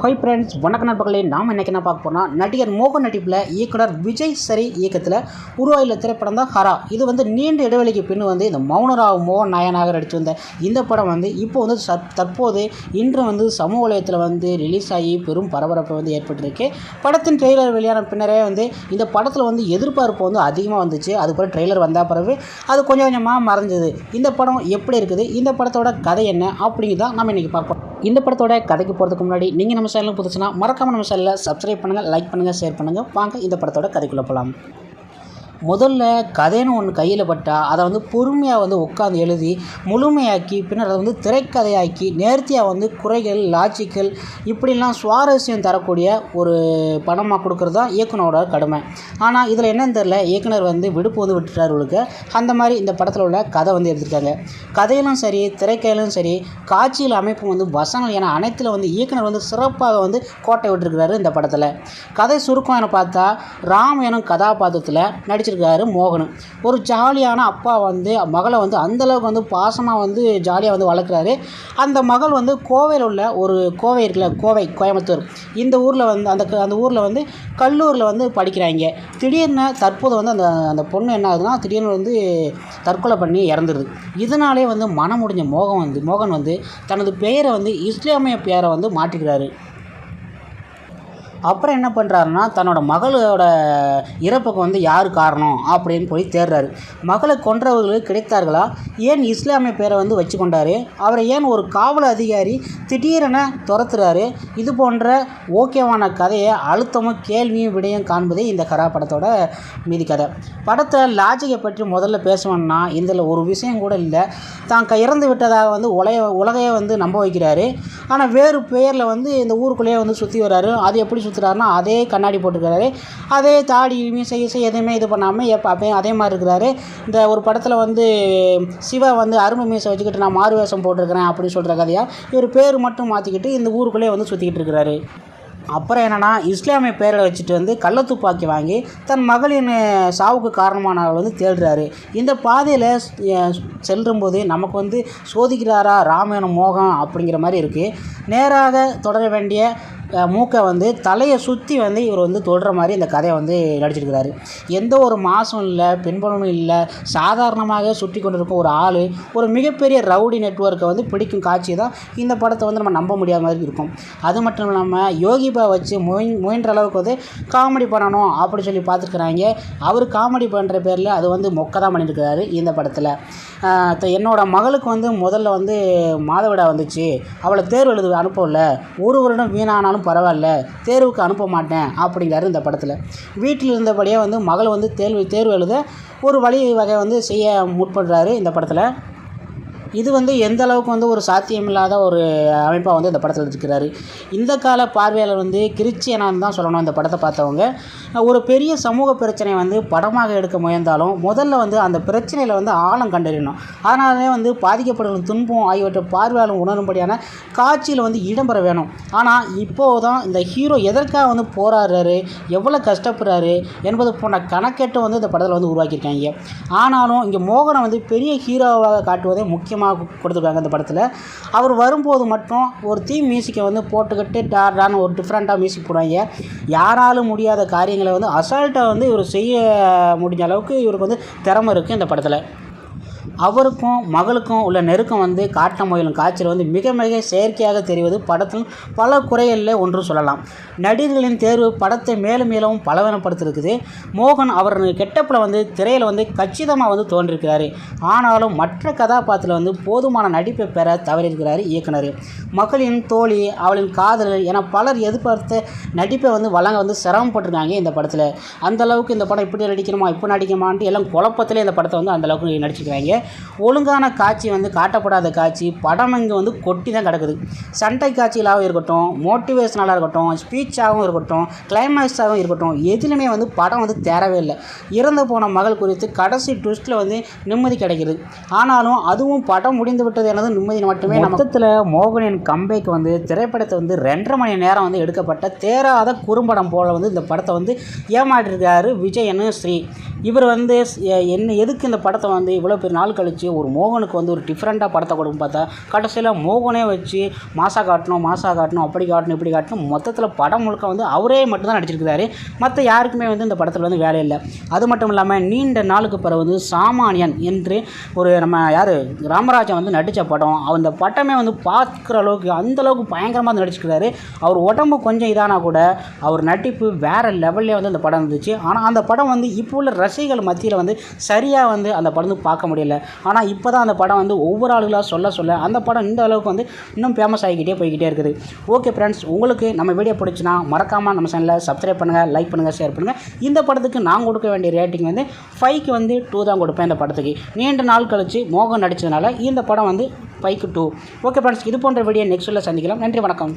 Hi friends வணக்க நண்பர்களே நாம் இன்றைக்கி என்ன பார்க்க போனால் நடிகர் மோகன் நடிப்பில் இயக்குனர் விஜய் சரி இயக்கத்தில் உருவாயில் திரைப்படம் தான் ஹரா. இது வந்து நீண்ட இடைவெளிக்கு பின் வந்து இந்த மௌனராவ் மோகன் நாயனாக நடித்து வந்த இந்த படம் வந்து இப்போ வந்து தற்போது இன்று வந்து சமூக வலயத்தில் வந்து ரிலீஸ் ஆகி பெரும் பரபரப்பு வந்து ஏற்பட்டிருக்கு. படத்தின் ட்ரெய்லர் வெளியான பின்னரே வந்து இந்த படத்தில் வந்து எதிர்பார்ப்பு வந்து அதிகமாக வந்துச்சு. அதுக்கப்புறம் ட்ரெய்லர் வந்தால் பிறகு அது கொஞ்சம் கொஞ்சமாக மறைஞ்சது. இந்த படம் எப்படி இருக்குது? இந்த படத்தோட கதை என்ன? அப்படிங்கிறதான் நம்ம இன்றைக்கி பார்ப்போம். இந்த படத்தோட கதைக்கு போகிறதுக்கு முன்னாடி நீங்கள் நம்ம சேனலுக்கு புதுச்சுன்னா மறக்காமல் நம்ம சேனலில் சப்ஸ்கிரைப் பண்ணுங்கள் லைக் பண்ணுங்கள் ஷேர் பண்ணுங்கள் வாங்க இந்த படத்தோட கதைக்குள்ளே போகலாம் முதல்ல கதைன்னு ஒன்று கையில் பட்டால் அதை வந்து பொறுமையாக வந்து உட்காந்து எழுதி முழுமையாக்கி பின்னர் அதை வந்து திரைக்கதையாக்கி நேர்த்தியாக வந்து குறைகள் லாஜிக்கல் இப்படிலாம் சுவாரஸ்யம் தரக்கூடிய ஒரு படமாக கொடுக்குறது தான் இயக்குனரோட கடமை. ஆனால் இதில் என்னன்னு தெரில இயக்குனர் வந்து விடுப்பு வந்து விட்டுட்டார் உங்களுக்கு அந்த மாதிரி இந்த படத்தில் உள்ள கதை வந்து எடுத்திருக்காங்க. கதையிலும் சரி திரைக்கதையிலும் சரி காட்சியில் அமைப்பும் வந்து வசனம் என அனைத்தில் வந்து இயக்குனர் வந்து சிறப்பாக வந்து கோட்டை விட்டுருக்கிறாரு இந்த படத்தில். கதை சுருக்கம் என பார்த்தா ராம் எனும் கதாபாத்திரத்தில் வச்சுருக்காரு மோகன். ஒரு ஜாலியான அப்பா வந்து மகளை வந்து அந்தளவுக்கு வந்து பாசமாக வந்து ஜாலியாக வந்து வளர்க்குறாரு. அந்த மகள் வந்து கோவையில் உள்ள ஒரு கோவை இருக்குல்ல கோவை கோயம்புத்தூர். இந்த ஊரில் வந்து அந்த க- அந்த ஊரில் வந்து கல்லூரில் வந்து படிக்கிறாங்க. திடீர்னு தற்போது வந்து அந்த அந்த பொண்ணு என்ன ஆகுதுன்னா திடீர்னு வந்து தற்கொலை பண்ணி இறந்துருது. இதனாலே வந்து மனம் முடிஞ்ச மோகன் வந்து மோகன் வந்து தனது பெயரை வந்து இஸ்லாமிய பெயரை வந்து மாற்றிக்கிறாரு. அப்புறம் என்ன பண்ணுறாருன்னா தன்னோட மகளோட இறப்புக்கு வந்து யார் காரணம் அப்படின்னு போய் தேடுறாரு. மகளை கொன்றவர்களுக்கு கிடைத்தார்களா? ஏன் இஸ்லாமிய பேரை வந்து வச்சு கொண்டாரு அவரை ஏன் ஒரு காவல் அதிகாரி திடீரென துரத்துறாரு? இது போன்ற ஓகேவான கதையை அழுத்தமும் கேள்வியும் விடையும் காண்பதே இந்த கரா படத்தோட மீதி கதை. படத்தை லாஜிக்கை பற்றி முதல்ல பேசணும்னா இதில் ஒரு விஷயம் கூட இல்லை. தான் க- இறந்து விட்டதாக வந்து உலக உலகையே வந்து நம்ப வைக்கிறாரு. ஆனால் வேறு பெயரில் வந்து இந்த ஊருக்குள்ளேயே வந்து சுற்றி வர்றாரு. அது எப்படி சுற்றுறாருன்னா அதே கண்ணாடி போட்டுக்கிறாரு அதே தாடி மீசை இசை எதுவுமே இது பண்ணாமல் எப்போ அப்பயும் அதே மாதிரி இருக்கிறாரு. இந்த ஒரு படத்தில் வந்து சிவா வந்து அரும்பு மீசை வச்சுக்கிட்டு நான் மாறு வேஷம் போட்டிருக்கிறேன் அப்படின்னு சொல்கிற கதையாக இவர் பேர் மட்டும் மாற்றிக்கிட்டு இந்த ஊருக்குள்ளேயே வந்து சுற்றிக்கிட்டு இருக்கிறாரு. அப்புறம் என்னென்னா இஸ்லாமிய பேரை வச்சுட்டு வந்து கள்ளத்துப்பாக்கி வாங்கி தன் மகளின் சாவுக்கு காரணமானவர் வந்து தேடுறாரு. இந்த பாதையில் செல்லும்போது நமக்கு வந்து சோதிக்கிறாரா ராமாயணம் மோகம் அப்படிங்கிற மாதிரி இருக்குது நேராக தொடர வேண்டிய மூக்கை வந்து தலையை சுற்றி வந்து இவர் வந்து தொடுற மாதிரி இந்த கதையை வந்து நடிச்சிருக்கிறாரு. எந்த ஒரு மாசும் இல்லை பின்பலனும் இல்லை சாதாரணமாக சுற்றி கொண்டிருக்கும் ஒரு ஆள் ஒரு மிகப்பெரிய ரவுடி நெட்வொர்க்கை வந்து பிடிக்கும் காட்சி தான் இந்த படத்தை வந்து நம்ம நம்ப முடியாத மாதிரி இருக்கும். அது மட்டும் இல்லாமல் யோகிபா வச்சு முயன் முயன்ற அளவுக்கு வந்து காமெடி பண்ணணும் அப்படி சொல்லி பார்த்துருக்குறாங்க. அவர் காமெடி பண்ணுற பேரில் அது வந்து மொக்க தான் பண்ணியிருக்கிறாரு இந்த படத்தில். த- என்னோட மகளுக்கு வந்து முதல்ல வந்து மாதவிடா வந்துச்சு. அவளை தேர்வு எழுத அனுப்பல ஒரு வருடம் வீணானாலும் பரவாயில்ல தேர்வுக்கு அனுப்ப மாட்டேன் அப்படிங்கிறாரு இந்த படத்தில். வீட்டில் இருந்தபடியே வந்து மகள் வந்து தேர்வு தேர்வு எழுத ஒரு வழி வகை வந்து செய்ய முற்படுறாரு இந்த படத்தில். இது வந்து எந்த அளவுக்கு வந்து ஒரு சாத்தியமில்லாத ஒரு அமைப்பாக வந்து இந்த படத்தில் இருக்கிறாரு இந்த கால பார்வையாளர் வந்து கிறிச்சியனான்னு தான் சொல்லணும் இந்த படத்தை பார்த்தவங்க. ஒரு பெரிய சமூக பிரச்சனையை வந்து படமாக எடுக்க முயன்றாலும் முதல்ல வந்து அந்த பிரச்சனையில் வந்து ஆழம் கண்டறியணும். அதனாலே வந்து பாதிக்கப்படும் துன்பம் ஆகியவற்றை பார்வையாளர் உணரும்படியான காட்சியில் வந்து இடம்பெற வேணும். ஆனால் இப்போது தான் இந்த ஹீரோ எதற்காக வந்து போராடுறாரு எவ்வளோ கஷ்டப்படுறாரு என்பது போன்ற கணக்கெட்டு வந்து இந்த படத்தில் வந்து உருவாக்கியிருக்காங்க. ஆனாலும் இங்கே மோகனை வந்து பெரிய ஹீரோவாக காட்டுவதே முக்கியமாக கொடுத்துருக்காங்க இந்த படத்தில். அவர் வரும்போது மட்டும் ஒரு தீம் மியூசிக்கை வந்து போட்டுக்கிட்டு டார்டான்னு ஒரு டிஃப்ரெண்ட்டாக மியூசிக் போடுவாங்க. யாராலும் முடியாத காரியங்களை வந்து அசால்ட்டாக வந்து இவர் செய்ய முடிஞ்ச அளவுக்கு இவருக்கு வந்து திறமை இருக்குது இந்த படத்தில். அவருக்கும் மகளுக்கும் உள்ள நெருக்கம் வந்து காட்ட முயலும் காய்ச்சல் வந்து மிக மிக செயற்கையாக தெரிவது படத்தில் பல குறைகளில் ஒன்று சொல்லலாம். நடிகர்களின் தேர்வு படத்தை மேலும் மேலும் பலவீனப்படுத்திருக்குது மோகன் அவர் கெட்டப்பில் வந்து திரையில் வந்து கச்சிதமாக வந்து தோன்றிருக்கிறார் ஆனாலும் மற்ற கதாபாத்திரத்தில் வந்து போதுமான நடிப்பை பெற தவறியிருக்கிறார் இயக்குனர். மகளின் தோழி அவளின் காதலர் என பலர் எதிர்பார்த்த நடிப்பை வந்து வழங்க வந்து சிரமப்பட்டிருக்காங்க இந்த படத்தில். அந்தளவுக்கு இந்த படம் இப்படி நடிக்கணுமா இப்போ நடிக்கணுமான்ட்டு எல்லாம் குழப்பத்திலே இந்த படத்தை வந்து அந்த அளவுக்கு ஒழுங்கான காட்சி வந்து காட்டப்படாத காட்சி படம் இங்கே வந்து கொட்டி தான் கிடக்குது. சண்டை காட்சிகளாகவும் இருக்கட்டும் மோட்டிவேஷனலாக இருக்கட்டும் ஸ்பீச்சாகவும் இருக்கட்டும் கிளைமேக்ஸாகவும் இருக்கட்டும் எதுலையுமே வந்து படம் வந்து தேரவே இல்லை. இறந்து போன மகள் குறித்து கடைசி ட்விஸ்ட்டில் வந்து நிம்மதி கிடைக்கிது. ஆனாலும் அதுவும் படம் முடிந்து விட்டது எனது நிம்மதி மட்டுமே மொத்தத்தில் மோகனின் கம்பேக்கு வந்து திரைப்படத்தை வந்து ரெண்டரை மணி நேரம் வந்து எடுக்கப்பட்ட தேராத குறும்படம் போல் வந்து இந்த படத்தை வந்து ஏமாற்றிருக்காரு விஜயனு ஸ்ரீ. இவர் வந்து என்ன எதுக்கு இந்த படத்தை வந்து இவ்வளோ பெரிய நாள் நாள் கழித்து ஒரு மோகனுக்கு வந்து ஒரு டிஃப்ரெண்ட்டாக படத்தை கொடுக்கும் பார்த்தா கடைசியில் மோகனே வச்சு மாசா காட்டணும் மாசா காட்டணும் அப்படி காட்டணும் இப்படி காட்டணும் மொத்தத்தில் படம் முழுக்க வந்து அவரே மட்டும்தான் நடிச்சிருக்கிறாரு. மற்ற யாருக்குமே வந்து இந்த படத்தில் வந்து வேலை இல்லை. அது மட்டும் இல்லாமல் நீண்ட நாளுக்கு பிறகு வந்து சாமானியன் என்று ஒரு நம்ம யார் ராமராஜன் வந்து நடித்த படம் அந்த பட்டமே வந்து பார்க்குற அளவுக்கு அந்தளவுக்கு பயங்கரமாக நடிச்சிருக்கிறாரு. அவர் உடம்பு கொஞ்சம் இதானா கூட அவர் நடிப்பு வேறு லெவல்லே வந்து அந்த படம் இருந்துச்சு. ஆனால் அந்த படம் வந்து இப்போ உள்ள ரசிகர்கள் மத்தியில் வந்து சரியாக வந்து அந்த படம் வந்து பார்க்க முடியல. ஆனால் இப்போ தான் அந்த படம் வந்து ஒவ்வொரு ஆளுகளாக சொல்ல சொல்ல அந்த படம் இந்த அளவுக்கு வந்து இன்னும் ஃபேமஸ் ஆகிக்கிட்டே போய்கிட்டே இருக்குது. ஓகே ஃப்ரெண்ட்ஸ் உங்களுக்கு நம்ம வீடியோ பிடிச்சினா மறக்காமல் நம்ம சேனலை சப்ஸ்கிரைப் பண்ணுங்கள் லைக் பண்ணுங்கள் ஷேர் பண்ணுங்கள் இந்த படத்துக்கு நான் கொடுக்க வேண்டிய ரேட்டிங் வந்து ஃபைவ்க்கு வந்து டூ தான் கொடுப்பேன் இந்த படத்துக்கு. நீண்ட நாள் கழித்து மோகன் நடித்ததுனால இந்த படம் வந்து ஃபைவ்க்கு டூ ஓகே ஃப்ரெண்ட்ஸ் இது போன்ற வீடியோ நெக்ஸ்ட்டில் சந்திக்கலாம். நன்றி வணக்கம்.